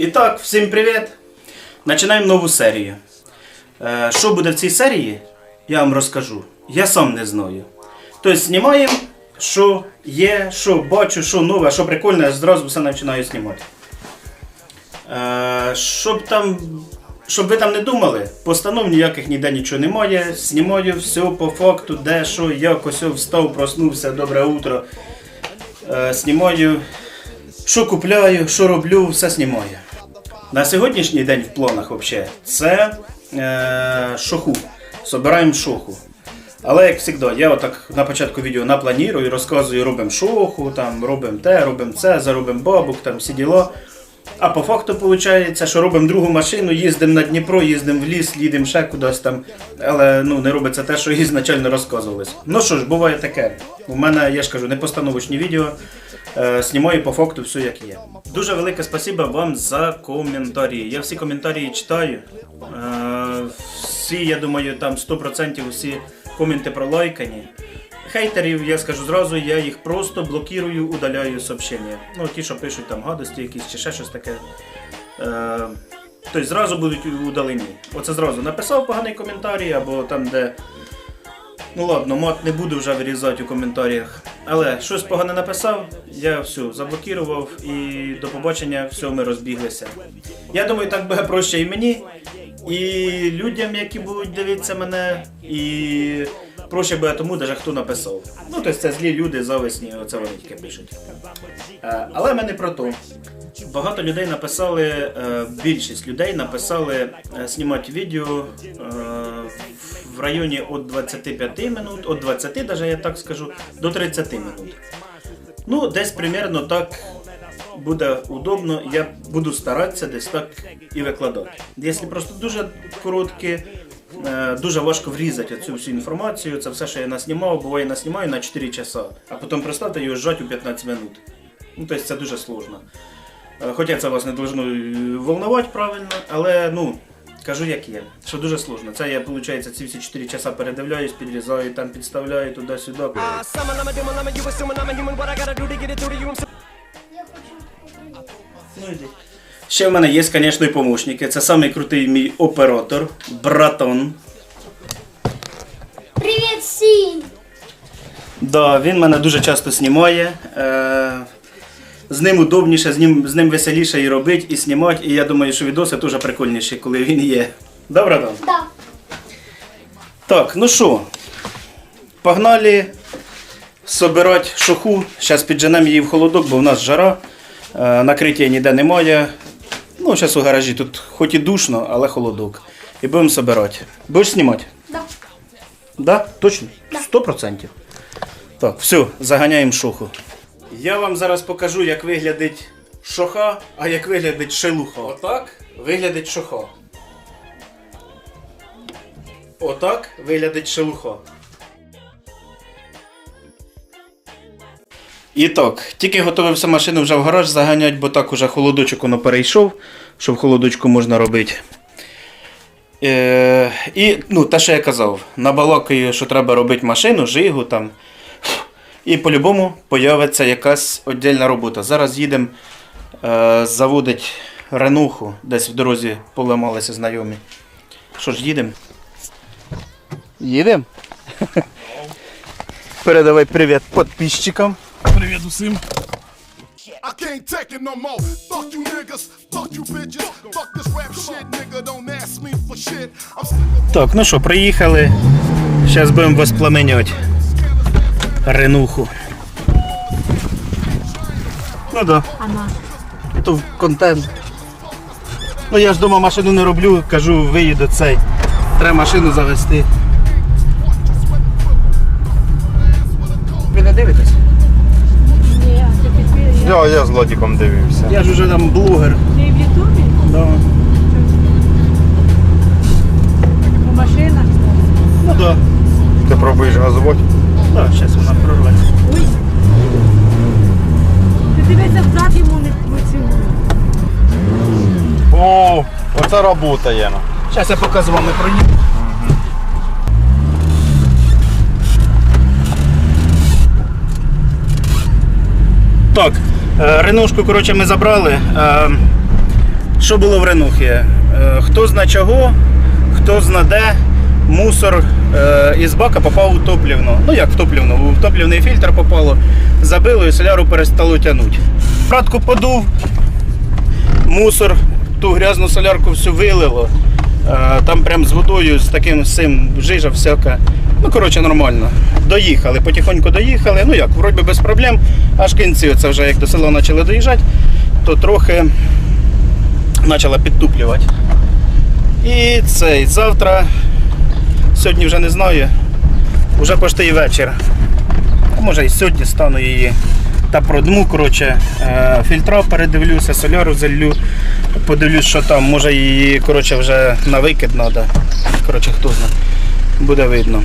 І так, всім привіт! Починаємо нову серію. Е, що буде в цій серії, я вам розкажу. Я сам не знаю. Тобто знімаємо, що є, що бачу, що нове, що прикольне, зразу все починаю знімати. Е, щоб там. Щоб ви там не думали, постанов ніяких ніде нічого немає. Знімаю все по факту, де, що, як, ось встав, проснувся, добре утро. Е, знімаю що купляю, що роблю, все знімаю. На сьогоднішній день в планах взагалі це е, шоху. Собираємо шоху. Але як завжди, я отак на початку відео напланую, розказую, робимо шоху, там, робимо те, робимо це, заробимо бабок, там всі діла. А по факту виходить, що робимо другу машину, їздимо на Дніпро, їздимо в ліс, їдемо ще кудись там. Але ну, не робиться те, що ізначально розказувалось. Ну що ж, буває таке. У мене, я ж кажу, не постановочні відео. Е, знімаю по факту все як є. Дуже велике спасибо вам за коментарі. Я всі коментарі читаю. Е, всі, я думаю, там 100% всі коменти пролайкані. Хейтерів, я скажу зразу, я їх просто блокірую, удаляю сообщення. Ну, ті, що пишуть там гадості якісь чи ще щось таке. Е, тобто зразу будуть удалені. Оце зразу написав поганий коментарі, або там, де. Ну ладно, мат не буду вже вирізати у коментарях. Але щось погане написав, я все заблокував і до побачення, все, ми розбіглися. Я думаю, так буде проще і мені, і людям, які будуть дивитися мене, і проще буде тому, даже хто написав. Ну, тобто це злі люди, зависні, оце вони тільки пишуть. Е, Але ми не про то. Багато людей написали, е, більшість людей написали е, знімати відео е, в районі від 25 минут, від 20, даже я так скажу, до 30 минут. Ну, десь примерно так буде удобно. Я буду старатися десь так і викладати. Якщо просто дуже короткі, е, дуже важко врізати цю всю інформацію. Це все, що я наснімав, буває наснімаю на 4 часа, а потім представте його зжати у 15 минут. Ну, тобто це дуже сложно. Е, Хоча це вас не должно е, волнувати правильно, але ну, кажу як є, що дуже сложно. Це я, виходить, ці всі 4 часа передивляюсь, підрізаю, там підставляю туди-сюди. I'm so- Ну. Ще в мене є, звісно, і помощники. Це самий крутий мій оператор, братон. Привіт всім! Да, він мене дуже часто знімає. Е, з ним удобніше, з ним, з ним веселіше і робити, і знімати. І я думаю, що відоси теж прикольніші, коли він є. Да, братан? Да. Так, ну що, погнали собирати шоху. Зараз підженемо її в холодок, бо в нас жара. Е, накриття ніде немає. Ну, зараз у гаражі тут хоч і душно, але холодок. І будемо собирати. Будеш знімати? Да. Да? Точно? Сто процентів. Так, все, заганяємо шоху. Я вам зараз покажу, як виглядить шоха, а як виглядить шелуха. Отак виглядить шоха. Отак виглядить шелуха. І так, тільки готувався машину вже в гараж заганять, бо так уже холодочок воно перейшов, що в холодочку можна робити. Е, і ну, те, що я казав, набалакаю, що треба робити машину, жигу там. І по-любому появиться якась віддільна робота. Зараз їдемо е, заводить ренуху, десь в дорозі поламалися знайомі. Що ж, їдемо? Їдемо? Передавай привіт підписчикам. Привіт усім. I can't take it no more. Fuck you niggas, fuck you bitches, fuck this rap shit, nigga. Don't ask me for shit. I'm sick of Так, ну що, приїхали. Зараз будемо воспламеняти ренуху. Ну да. То контент. Ну я ж вдома машину не роблю, кажу, виїду цей. Треба машину завести. Ви не дивитесь? Я, я з Лодіком дивився. Я ж уже там блогер. Ти в Ютубі? Да. У машинах? Ну да. Ти пробуєш газувати? Так, зараз вона прорве. Ой. Ти дивися взад йому не поцілує. О, оце робота є. Зараз я покажу вам і проїду. Так, е, ренушку, коротше, ми забрали. Е, Що було в Ренухі? Е, Хто зна чого, хто зна де, мусор із бака попав у топлівну. Ну як в топлівну? У топлівний фільтр попало, забило і соляру перестало тягнути. Пратку подув, мусор, ту грязну солярку всю вилило. Е, Там прям з водою, з таким цим жижа всяка. Ну, коротше, нормально. Доїхали, потихоньку доїхали. Ну як, вроді без проблем. Аж кінці, це вже як до села почали доїжджати, то трохи почала підтуплювати. І цей завтра, сьогодні вже не знаю, вже почти і вечір. А може і сьогодні стану її та продму, коротше, е, фільтра передивлюся, соляру залью, подивлюсь, що там, може її коротше, вже на викид треба. Коротше, хто знає. Буде видно.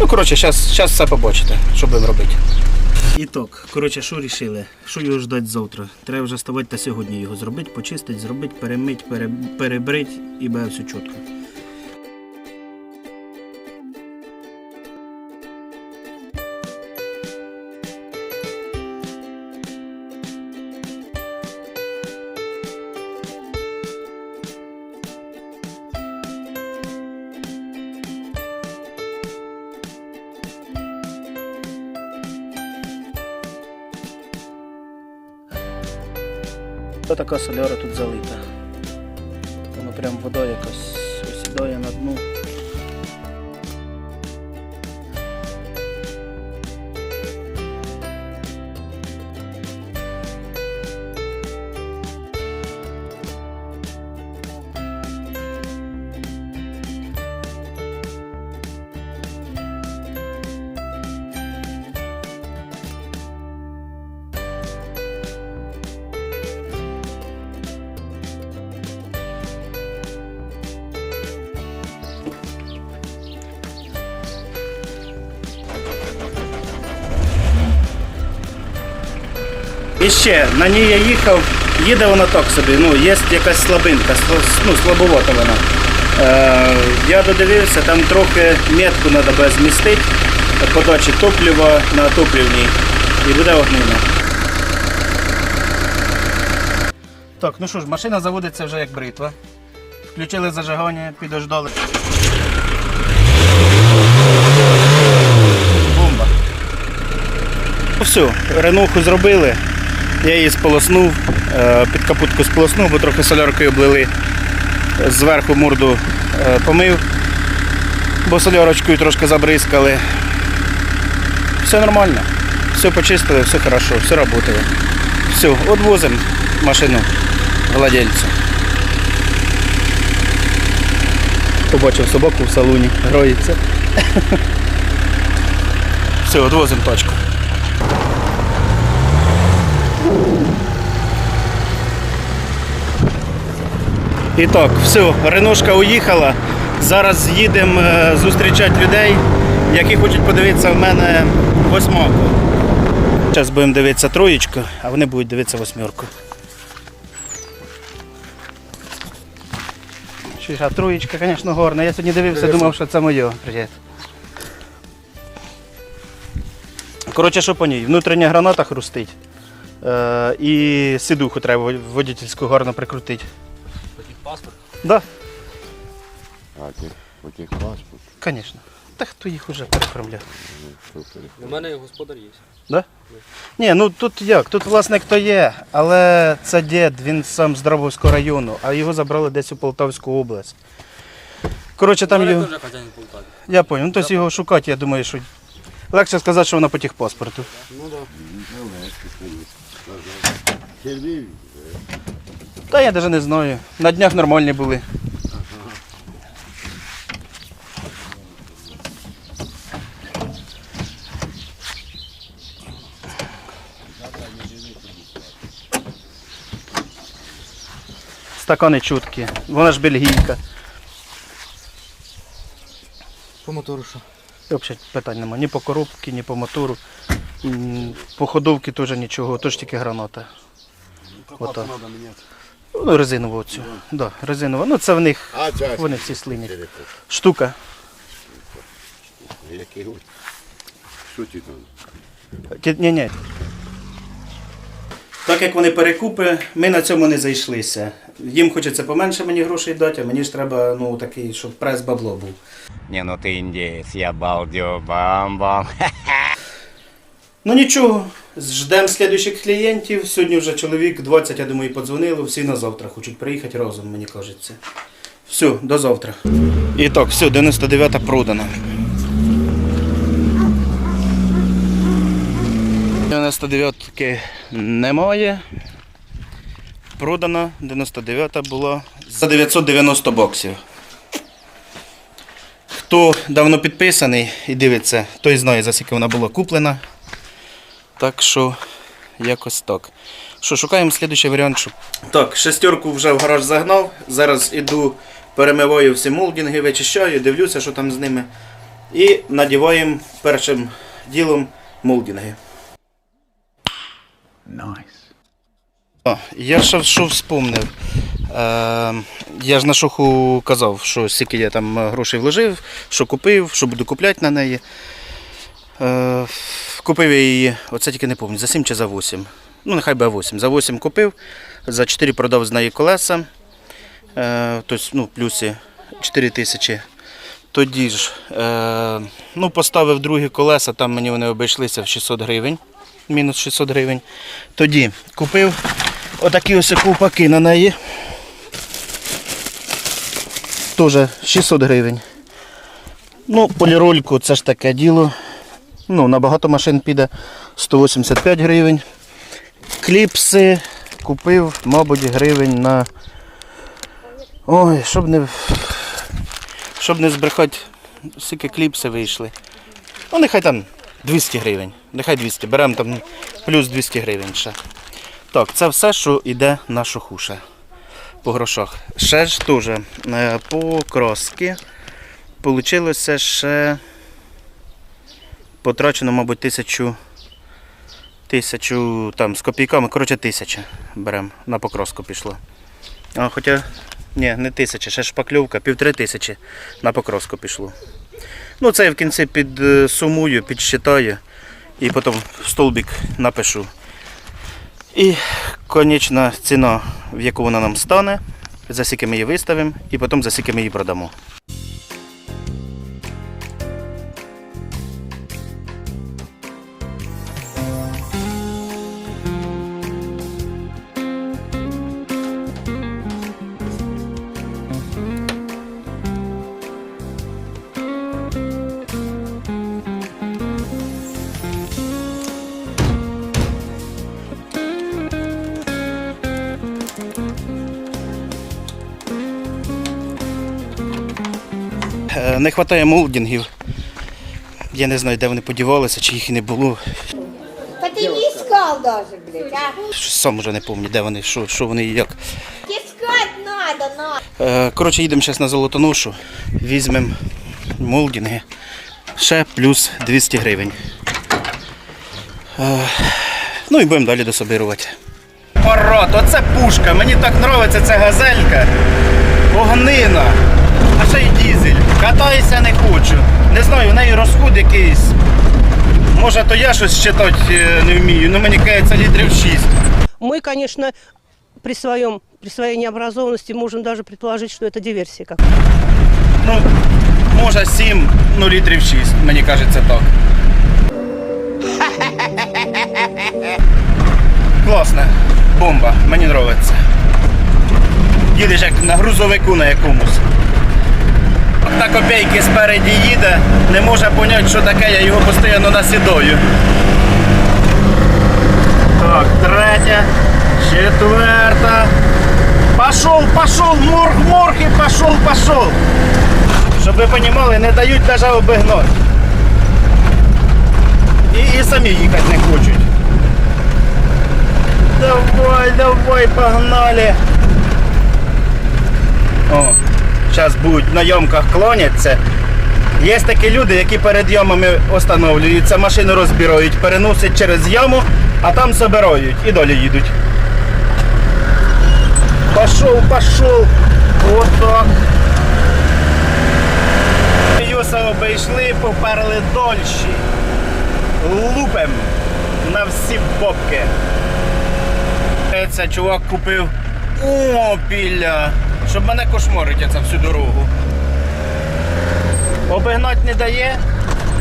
Ну, коротше, зараз все побачите, що будемо робити. І так, коротше, що рішили? Що його ждати завтра? Треба вже ставати та сьогодні його зробити, почистити, зробити, перемити, пере, перебрити і буде все чітко. Та така соляра тут залита. Воно прям вода якась осідає на дну. Ще на ній я їхав, їде вона так собі, ну, є якась слабинка, ну, слабовата вона. Е, я додивився, там трохи метку треба змістити, подачі топлива на топлівній і буде огнина. Так, ну що ж, машина заводиться вже як бритва. Включили зажигання, підождали. Бомба. Ну все, ренуху зробили. Я її сполоснув, е, під капутку сполоснув, бо трохи соляркою облили. Зверху морду е, помив, бо солярочкою трошки забризкали. Все нормально. Все почистили, все хорошо, все працює. Все, відвозимо машину владельцю. Побачив собаку в салоні, гроїться. Все, відвозимо точку. І так, все, Реношка уїхала. Зараз їдемо е, зустрічати людей, які хочуть подивитися в мене восьмерку. Зараз будемо дивитися троєчку, а вони будуть дивитися восьмерку. А троєчка, звісно, горна. Я сьогодні дивився, думав, що це моє. Привіт. Коротше, що по ній? Внутрішня граната хрустить. Е, і сидуху треба водительську гарно прикрутити. Паспорт? Да, А, ти потік паспорт. звісно. Та хто їх уже переправляв? У мене господар є. Да? Ні, ну тут як? Тут власник то є, але це дід, він сам з Дробовського району, а його забрали десь у Полтавську область. Коротше, там його. теж хазяїн Полтаві. Я понял. Ну, тобто його шукати, я думаю, що легше сказати, що вона по техпаспорту. Сергій, Та я навіть не знаю. На днях нормальні були. Стакани чуткі. Вона ж бельгійка. По мотору що? Взагалі питань немає. Ні по коробці, ні по мотору. М, По ходовці теж нічого, теж тільки граната. Ото. Ну, резинову оцю. Да, резинова. Ну це в них, А, це вони всі слинять. Штука. який от. Що ти там? Ні, ні. Так як вони перекупи, ми на цьому не зайшлися. Їм хочеться поменше мені грошей дати, а мені ж треба ну, такий, щоб прес бабло був. Не, ну ты индеец, я балдю, бам-бам. Ну нічого, ждемо слідуючих клієнтів. Сьогодні вже чоловік 20, я думаю, подзвонили, всі на завтра хочуть приїхати разом, мені кажеться. Все, до завтра. І так, все, 99-та продана. 99-ки немає. Продана 99-та була за 990 боксів. Хто давно підписаний і дивиться, той знає, за скільки вона була куплена. Так що, якось так. Що, шукаємо слідуючий варіант. Щоб... Так, шестерку вже в гараж загнав. Зараз іду, перемиваю всі молдинги, вичищаю, дивлюся, що там з ними. І надіваємо першим ділом молдинги. О, я ще що вспомнив. Е, я ж на шуху казав, що скільки я там грошей вложив, що купив, що буду купляти на неї. Е, купив я її, оце тільки не пам'ятаю, за 7 чи за 8. Ну, нехай би 8. За 8 купив, за 4 продав з неї колеса. Е, тобто, ну, плюсі 4 тисячі. Тоді ж е, ну, поставив другі колеса, там мені вони обійшлися в 600 гривень. Мінус 600 гривень. Тоді купив отакі ось ковпаки на неї. Теж 600 гривень. Ну, полірольку це ж таке діло. Ну, на багато машин піде 185 гривень. Кліпси купив, мабуть, гривень на. Ой, щоб не. Щоб не збрехати, скільки кліпси вийшли. Ну, нехай там 200 гривень. Нехай 200. Беремо там плюс 200 гривень ще. Так, це все, що йде на шохуша. По грошах. Ще ж теж е, по краски. Получилося ще потрачено, мабуть, тисячу. Тисячу там з копійками, коротше, тисяча беремо. На покроску пішло. А, хоча, ні, не тисяча, ще шпакльовка, півтори тисячі на покроску пішло. Ну, це я в кінці підсумую, підсчитаю і потім в столбик напишу. І конечна ціна, в яку вона нам стане, за скільки ми її виставимо, і потім за скільки ми її продамо. Не вистачає молдингів. Я не знаю, де вони подівалися, чи їх і не було. Да ты не искал даже, блядь, а? Сам вже не пам'ятаю, де вони, що, що вони і як. Искать надо, надо. Е, Коротше, їдемо зараз на золотоношу, візьмемо молдинги, ще плюс 200 гривень. Е, Ну і будемо далі дособирувати. Порот, оце пушка, мені так подобається ця газелька. Огнина. А ще й дізель. Катаюся не хочу. Не знаю, в неї розход якийсь. Може, то я щось читати е, не вмію, ну мені кається літрів 6. Мы, конечно, при своем при своей необразованности можем даже предположить, что это диверсия как. Ну, може 7, ну літрів 6, мені кажеться так. Класна бомба, мені подобається. Їдеш як на грузовику на якомусь. На копійки спереді їде, не може зрозуміти, що таке, я його постійно насідою. Так, третя, четверта. Пошел, пошел, морг, морг и пошел, пошел. Щоб ви розуміли, не дають навіть обігнати. І, і самі їхати не хочуть. Давай, давай, погнали. О, зараз будуть на ямках клоняться. Є такі люди, які перед ямами остановлюються, машину розбирають, переносять через яму, а там собирають і далі їдуть. Пошел, пошел. Вот так. Юса обійшли, поперли дольші. Лупем на всі бобки. це чувак купив опіля, щоб мене кошмарить це всю дорогу. Обігнать не дає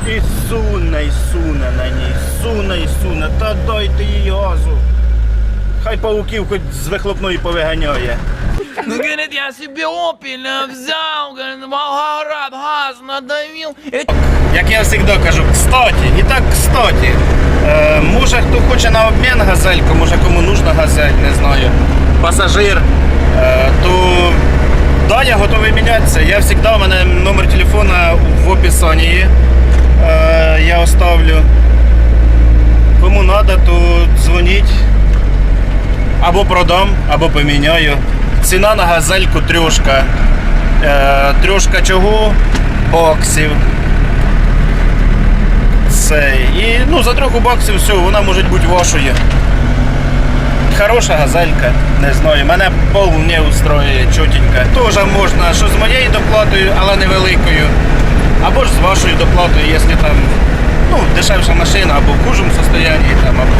і суне, і суне на ній, суне і суне, та дайте їй газу. Хай пауків хоч з вихлопної повиганяє. Ну, говорит, я себе опеля взял, говорит, Волгоград газ надавил. Як я завжди кажу, кстати, і так кстати. Е, може хто хоче на обмін газельку, може кому нужна газель, не знаю. Пасажир, е, то да, я готовий мінятися. Я завжди, у мене номер телефона в описанні. Е, я оставлю. Кому треба, то дзвоніть. Або продам, або поміняю. Ціна на газельку трьошка. Е, трьошка чого? Боксів. Цей. І ну, за трохи баксів все, вона може бути вашою. Хороша газелька, не знаю, мене повне устроює чотенька. Теж можна, що з моєю доплатою, але невеликою. Або ж з вашою доплатою, якщо там ну, дешевша машина, або в хужому состоянні, там, або.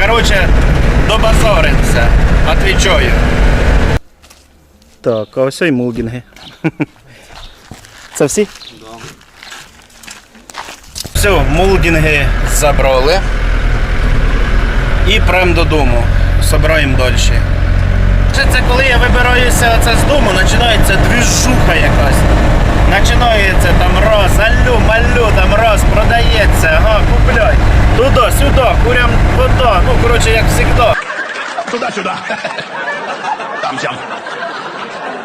Коротше, добазаримося. Отвічаю. Так, а ось і мулдінги. Це всі? Все, молдинги забрали. І прям додому. Собираємо далі. Це коли я вибираюся це з дому, починається двіжуха якась. Починається там раз, алло, малю, там раз, продається, ага, купляй. Туди, сюди, курям вода. Ну, коротше, як завжди. Туда-сюда. Там-сям.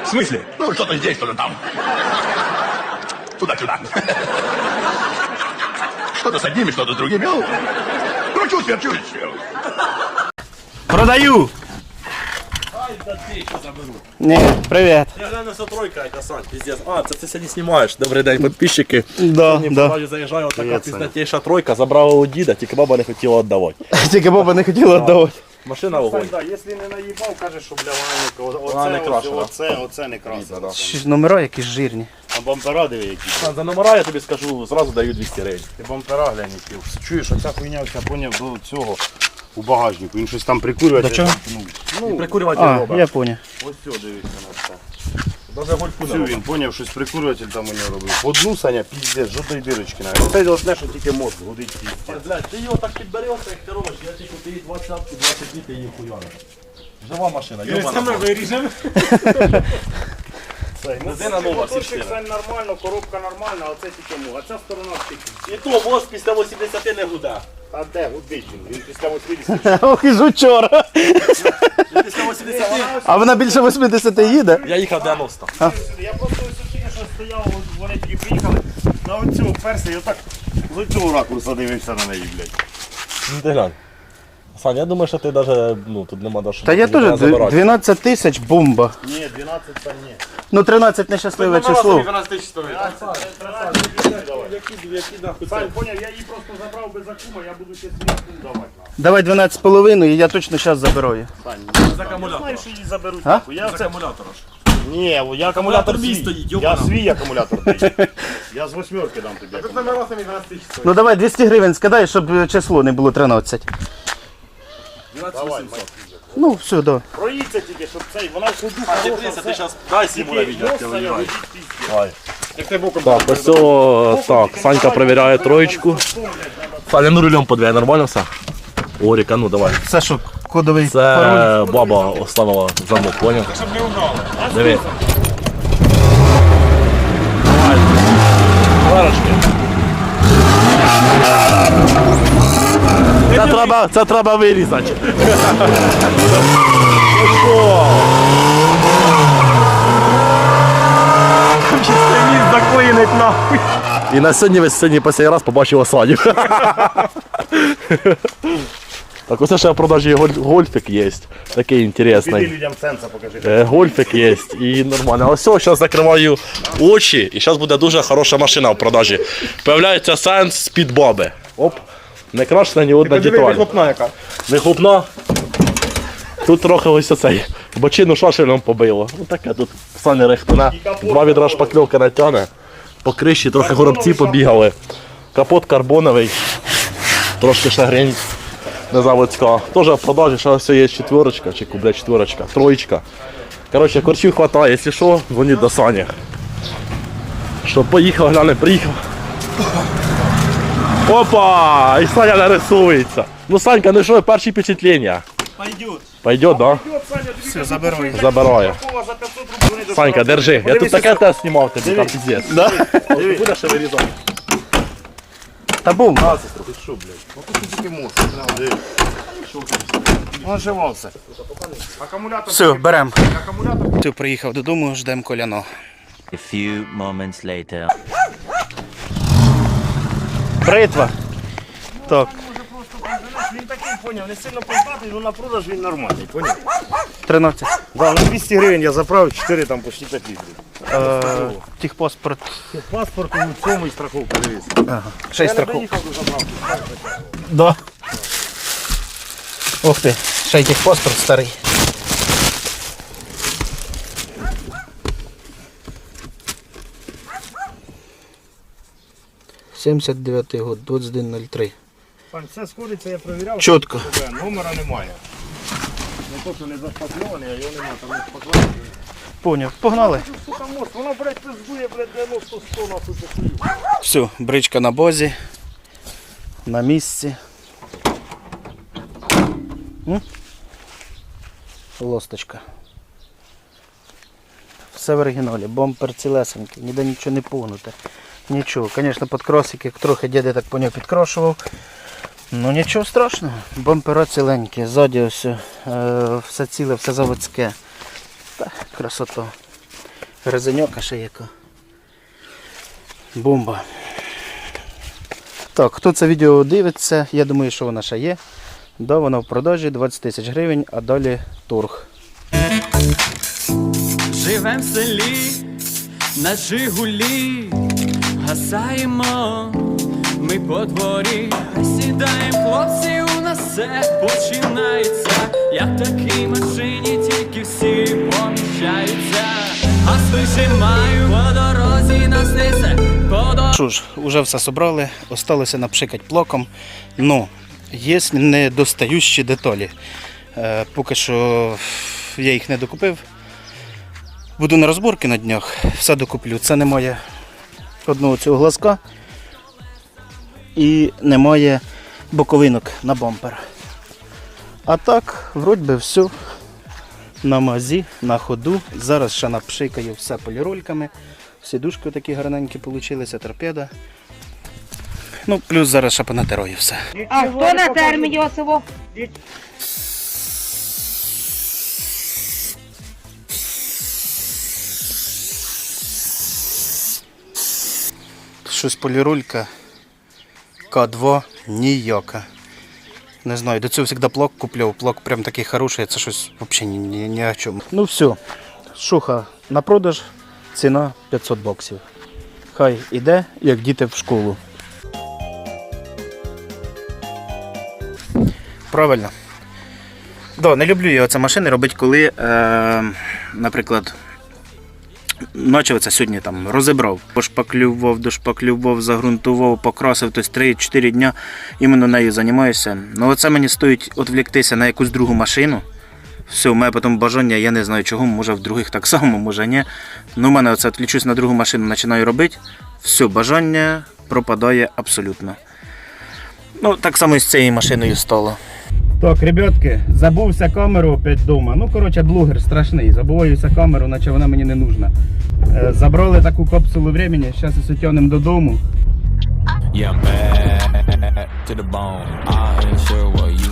В смысле? Ну, что-то здесь, что-то там. Туда-сюда. Что-то с одними, что-то с другими. Ну, Кручусь, верчусь. Продаю! Ні, привіт. Я глянув, що тройка, яка Сань, піздець. А, це ти сьогодні знімаєш. Добрий день, підписчики. Да, Сьогодні в продажі заїжджає отака пізнатіша тройка, забрала у діда, тільки баба не хотіла віддавати. Тільки баба не хотіла віддавати. Машина огонь. Так, якщо не наїбав, кажеш, що бля, вона не Вона не оце, крашена. оце, оце, не красиво. Номера якісь жирні. А бампера диви які. Сань, За номера я тобі скажу, зразу даю 200 гривень. Ти бампера глянь, які. Чуєш, оця хуйня, оця поняв до цього у багажнику. Він щось там прикурює. До чого? І прикурювати А, робить. я поняв. Ось все, дивися на це. Даже гольфу не він поняв, щось прикурюватель там у нього робив. Одну Саня, піздець, жодної дирочки навіть. Це должне, що тільки мозг гудить піздець. Блядь, ти його так підберешся, як ти робиш, я тільки ти її 20 20 днів ти її хуяриш. Жива машина, йобана. виріжемо. Резина нова, всі чотири. нормально, коробка нормальна, а це тільки мозг. А ця сторона тільки. І то мозг після 80 не гуде. А де гудить він? Він після 80. Ох, і жучора. Після 80 А вона більше 80 їде. Я їхав 90. Я просто ось тільки що стояв, от вони тільки приїхали, на оцю перся і отак з цього ракурсу дивився на неї, блядь. Ну ти глянь. Сань, я думаю, що ти навіть, ну, тут нема даже. Та я теж 12 тисяч бомба. Ні, 12 там ні. Ну 13 нещасливе число. Сань, поняв, я її просто забрав без акума, я буду ще свій акум давати. Давай 12 з половиною, і я точно зараз заберу її. з акумулятора. Знаєш, що її заберуть. А? нахуй. Я це... ж. Ні, я акумулятор мій свій. стоїть, Я йобана. свій акумулятор даю. Я з восьмерки дам тобі. Ну давай 200 гривень скидай, щоб е, число не було 13. Ну, все, да. проїдься тільки, щоб цей, вона в ходу А ти ти зараз дай сіму на відео, як ти Просто я виїжджаєш. водій піздець. Так, ось цього, так, Санька перевіряє троєчку. Саня, ну рулем подвигай, нормально все? Оріка, ну давай. Це що, кодовий пароль? Це баба оставила замок, поняв? Диви. Давай. Це треба, це треба вирізати. заклинить нахуй. І на сьогодні ви сьогодні останній раз побачив осадів. Так ось ще в продажі голь- гольфик є. Такий Піди інтересний. людям сенса покажи. Е, Гольфик є і нормально. Ось все, зараз закриваю очі і зараз буде дуже хороша машина в продажі. Появляється сенс з-під баби. Оп. Не крашена ні одна деталь. яка. Не хлопна. Тут трохи ось оцей. Бочину шашелем побило. Ну таке тут Саня рехтуне. Два відра шпакльовки натягне. По криші трохи горобці побігали. Капот карбоновий. Трошки шагрень не заводська. Теж в продажі, що все є четверочка, чи кубля четверочка, троєчка. Коротше, корчів хватає, якщо що, дзвоніть до Сані. Що поїхав, гляне, приїхав. Опа! І Саня нарисується. Ну, Санька, ну що, перші впечатлення? Пойдет. Пойдет, да? Все, забираю. Забирає. Кова за 500 рублів не Санька, доставить. держи. Я тут Подивися, таке те знімав тобі, там піздець. Да? Будеш ще вирізати? Та бум. Тільки мусор. Диви. Он живався. Акумулятор. Все, берем. Акумулятор. Все, приїхав додому, ждемо коляно. A few moments later. Бритва. Так, Він такий поняв, не сильно познатий, але на продаж він нормальний, поняв? 13. Да, на 200 гривень я заправив, 4 там почти 5 літрів. Е, Техпаспорт. Паспорт у цьому і страховка, дивись. Ще й Я не страху. доїхав до заправки. Да. Ух ти, ще й техпаспорт старий. Сімдесят дев'ятий год, 21.03. Пан, все сходиться, я перевіряв. Чітко. Е, Номера немає. Не то, що не заспакльований, а його немає, там не спакльований. Поняв. Погнали. Що там мост? Воно, блядь, пиздує, блядь, 90-100 на тут такою. Все, бричка на бозі. На місці. М? Лосточка. Все в оригіналі, бампер цілесенький, ніде нічого не погнуте. Нічого. Звісно, підкросики трохи діди так поняв підкрошував. Ну нічого страшного. Бампера ціленькі, ззаді ось е, все ціле, все заводське. Та, красота. Резеньока ще яка. Бомба. Так, хто це відео дивиться, я думаю, що вона ще є. Да, вона в продажі 20 тисяч гривень, а далі торг. Живем в селі, на Жигулі, гасаємо ми по дворі, сідаємо хлопці, у нас все починається. Я в такій машині тільки всі поміщаються. Газ вижимаю, по дорозі нас несе. Що ж, вже все собрали, осталося напшикати плоком. Ну, є недостаючі деталі. Е, поки що я їх не докупив. Буду на розборки на днях, все докуплю. Це немає одного цього глазка і немає боковинок на бампер. А так, вроді би, все на мазі, на ходу. Зараз ще напшикаю все полірольками. Сідушки такі гарненькі получилися, торпеда. Ну, плюс зараз ще понатерою все. А хто на терміні Осово? Щось полірулька К2 ніяка. Не знаю, до цього завжди плок купляв. Плок прям такий хороший, це щось взагалі ні, ні, о чому. Ну все, шуха на продаж, ціна 500 баксів. Хай іде, як діти в школу. Правильно. Да, не люблю я оце машини робити, коли, е, наприклад, Ночі оце сьогодні там розібрав, пошпаклював, дошпаклював, загрунтував, покрасив, тобто 3-4 дня іменно нею займаюся. Ну оце мені стоїть відвліктися на якусь другу машину. Все, у мене потім бажання, я не знаю чого, може в других так само, може ні. Ну, у мене оце відвлічусь на другу машину, починаю робити. Все, бажання пропадає абсолютно. Ну, так само і з цією машиною стало. Так, ребятки, забувся камеру опять вдома. Ну, коротше, блогер страшний. Забуваюся камеру, наче вона мені не нужна. Е, Забрали таку капсулу времени, зараз із утягнемо додому. Yeah, I'm bad to the bone. I ain't sure what you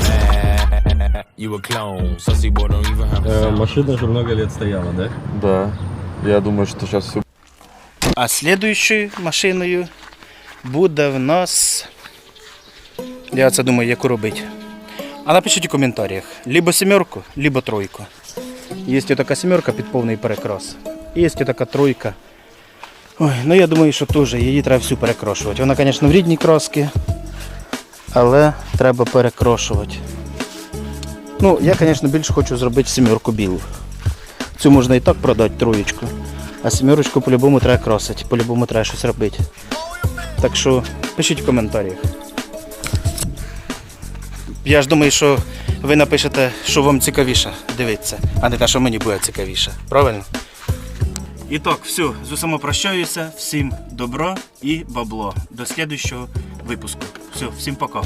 bad. You a clone. Sussy boy don't even have a sound. машина вже много лет стояла, да? Да. Я думаю, что сейчас все А слідуючою машиною буде в нас. Я це думаю, яку робити. А напишіть у коментарях: либо сімерку, либо тройку. Є така сімерка під повний перекрас. Є така тройка. Ой, ну я думаю, що теж її треба всю перекрошувати. Вона, звісно, в рідній краски, але треба перекрошувати. Ну, я, звісно, більше хочу зробити сімерку білу. Цю можна і так продати троєчку. А сімерочку по-любому треба красити, по-любому треба щось робити. Так що пишіть в коментарях. Я ж думаю, що ви напишете, що вам цікавіше дивитися, а не те, що мені буде цікавіше. Правильно? І так, все, з усіма прощаюся. Всім добро і бабло. До слідчого випуску. Все, всім пока.